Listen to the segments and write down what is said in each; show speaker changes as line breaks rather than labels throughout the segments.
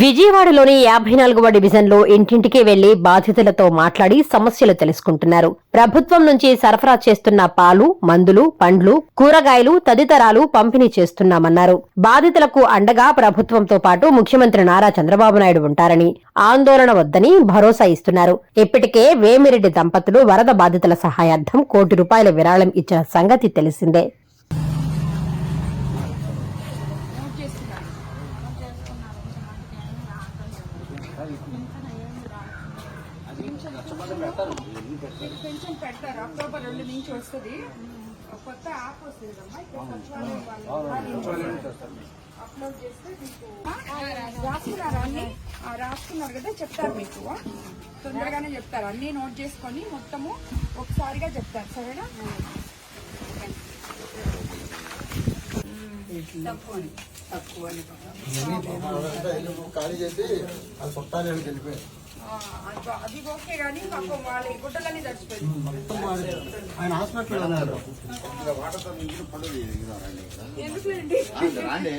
విజయవాడలోని యాభై నాలుగవ డివిజన్లో ఇంటింటికి వెళ్ళి బాధితులతో మాట్లాడి సమస్యలు తెలుసుకుంటున్నారు. ప్రభుత్వం నుంచి సరఫరా చేస్తున్న పాలు మందులు పండ్లు కూరగాయలు తదితరాలు పంపిణీ చేస్తున్నామన్నారు. బాధితులకు అండగా ప్రభుత్వంతో పాటు ముఖ్యమంత్రి నారా చంద్రబాబు నాయుడు ఉంటారని ఆందోళన వద్దని భరోసా ఇస్తున్నారు. ఇప్పటికే వేమిరెడ్డి దంపతులు వరద బాధితుల సహాయార్థం కోటి రూపాయల విరాళం ఇచ్చిన సంగతి తెలిసిందే.
పెన్షన్ పెడతారు అక్టోబర్ రెండు నుంచి వస్తుంది కొత్త యాప్ వస్తుంది అమ్మా అప్లోడ్ చేస్తే మీకు రాసుకున్నారు అన్ని రాసుకున్నారు కదా చెప్తారు మీకు తొందరగానే చెప్తారు అన్ని నోట్ చేసుకొని మొత్తము ఒకసారిగా చెప్తారు సరేనా
ఖాళీ చేసి అది చుట్టాలి అని వెళ్ళిపోయారు
అది- ఓకే కానీ వాళ్ళ
మొత్తం ఆయన హాస్పిటల్ అన్నారు రాండి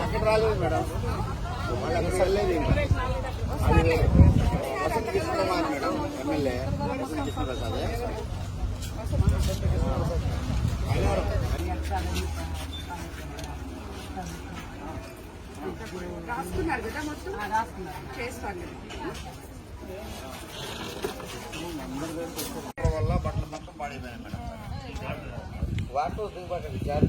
అక్కడ రాలేదు మేడం వాళ్ళు అక్కడ వసంత కృష్ణ మేడం ఎమ్మెల్యే వసంత కృష్ణ ప్రసాద్
రాసుకున్నారు కదా మొత్తం? రాసుకున్నారు. చేస్తాను
వల్ల బట్టలు మొత్తం పాడైపోయాయి మేడం వాటర్ దిగుబాటు జారి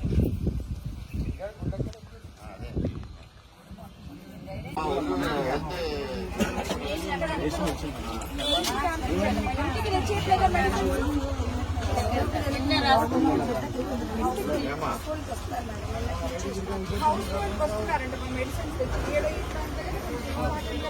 ఇంటికి తెచ్చేట్లేదా మేడం? హౌస్ హోల్డ్ వస్తున్నారండి మెడిసిన్స్ తెచ్చి ఏడో ఇట్లా అంటే వాటిల్లో